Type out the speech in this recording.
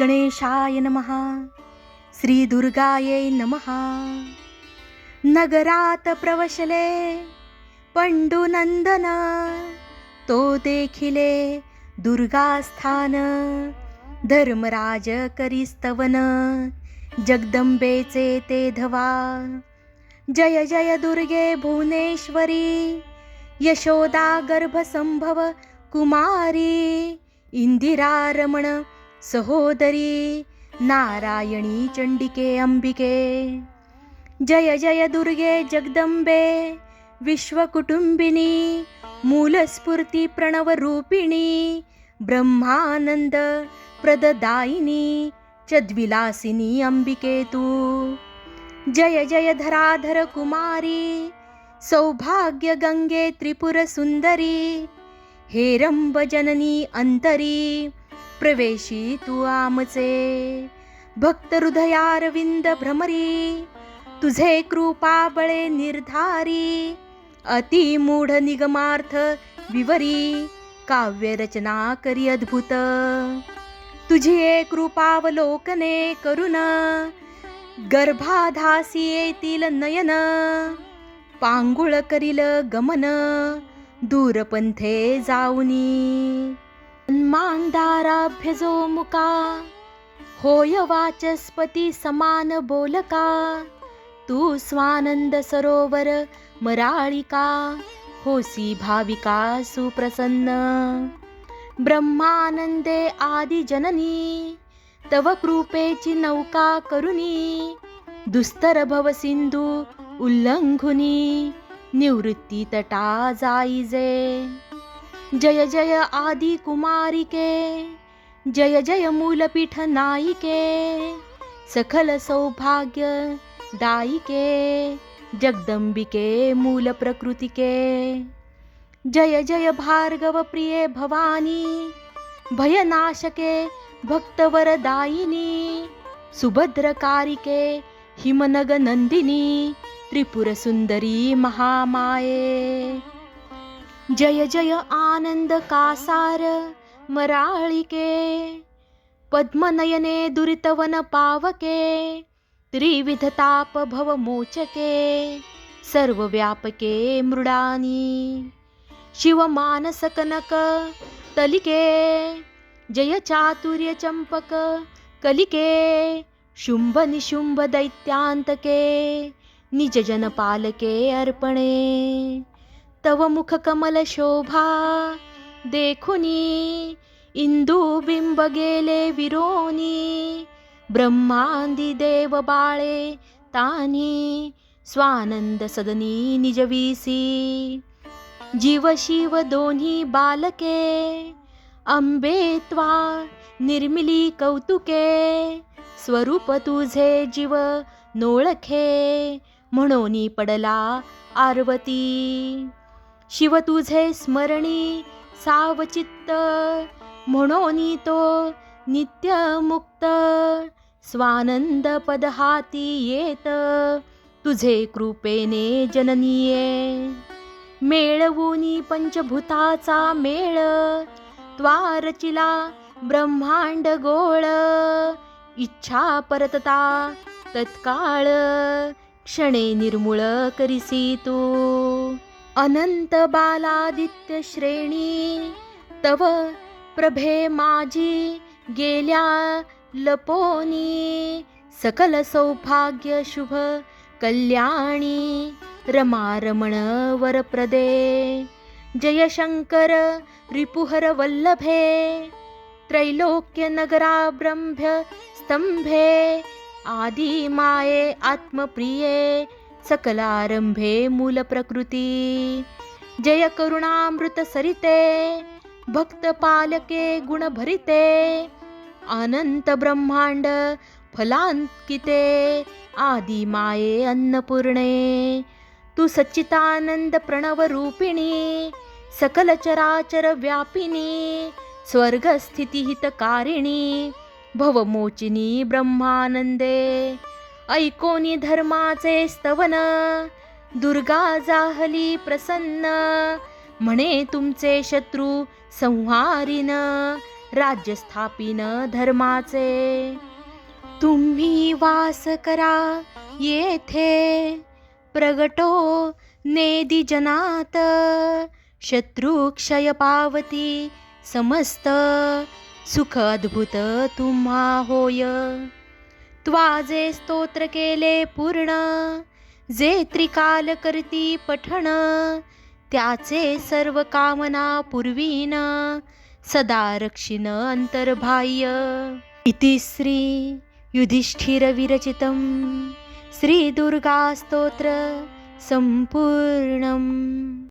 गणेशाय नमः. श्रीदुर्गायै नमः. नगरात प्रवशले पंडुनंदन तो देखिले दुर्गास्थान धर्मराज करिस्तवन जगदंबेचे ते धवा. जय जय दुर्गे भुवनेश्वरी यशोदा गर्भसंभव कुमारी इंदिरा रमण सहोदरी नारायणी चंडिके अंबिके जय जय दुर्गे जगदंबे विश्वकुटुंबिनी मूलस्फूर्ती प्रणवरूपिणी ब्रह्मानंद प्रददायिनी चद्विलासिनी अंबिके तू जय जय धराधर कुमारी सौभाग्य गंगे त्रिपुर सुंदरी हेरंब जननी अंतरी प्रवेशी तू आमचे. भक्त हृदयारविंद भ्रमरी तुझे कृपा बळे निर्धारी अति मूढ निगमार्थ विवरी काव्य रचना करी अद्भुत. तुझी कृपावलोकने करून गर्भाधासी येतील नयन पांगुळ करील गमन दूरपंथे जाऊनी. मांगदाराभ्य जो मुका। होय वाचस्पती समान बोलका। तू स्वानंद सरोवर मराळिका। होसी भाविका सुप्रसन्न। ब्रह्मानंदे आदि जननी। तव कृपेची नौका करुनी। दुस्तर भव सिंधू उल्लंघुनी। निवृत्ती तटा जाईजे जय जय आदि कुमारिके जय जय मूलपीठ नायिके सखल सौभाग्य दायिके जगदंबिके मूल प्रकृतिके। जय जय भार्गव प्रिये भवानी भयनाशके भक्तवरदायिनी सुभद्रकारिके हिमनग नंदिनी महामाये। जय जय आनंद कासार मराळिके पद्मनयने दुरितवन पावके त्रिविधताप भव मोचके सर्वव्यापके मृडानी शिवमानस कनक तलिके जय चातुर्य चंपक कलिके शुंभ निशुंभ दैत्यांतके निज जन पालके अर्पणे। तव मुख कमल शोभा देखुनी इंदू बिंब गेले विरोनी. ब्रह्मांदी देव बाळे तानी. स्वानंद सदनी निजवीसी जीव शिव दोन्ही बालके. अंबे त्वा निर्मिली कौतुके. स्वरूप तुझे जीव नोळखे. म्हणून पडला आरवती. शिव तुझे स्मरणी सावचित्त म्हणून तो नित्य मुक्त स्वानंद पद हाती येत तुझे कृपेने जननीये. मेळवूनी पंचभूताचा मेळ त्वारचिला ब्रह्मांड गोळ. इच्छा परतता तत्काळ क्षणे निर्मूळ करिसी तू. अनंत बालादित्य श्रेणी तव प्रभे माझी गेल्या लपोनी सकल सौभाग्य शुभ कल्याणी रमारमण वरप्रदे जयशङ्कर रिपुहर वल्लभे त्रैलोक्य नगरा ब्रह्म्य आरंभे मूल प्रकृती जय करुणामृत सरिते भक्त पालके गुण भरिते अनंत ब्रह्मांड फलांकिते आदि माये अन्नपूर्णे। तू सच्चितानंद प्रणव रूपिणी सकल चराचर व्यापिनी स्वर्ग हितकारिणी भवमोचिनी ब्रह्मानंदे ऐकोनी धर्माचे स्तवन. दुर्गा जाहली प्रसन्न. म्हणे तुमचे शत्रू संहारीन. राज्य स्थापिन धर्माचे. तुम्ही वास करा येथे. प्रगटो नेदी जनात. शत्रुक्षय पावती समस्त. सुख अद्भुत तुम्हा होय. त्वाजे स्तोत्र केले पूर्ण जे त्रिकाल करती पठण त्याचे सर्व कामना पूर्वीन सदा रक्षिण अंतर्बाह्य. इति श्री युधिष्ठिरविरचितं श्रीदुर्गास्तोत्र सम्पूर्णम्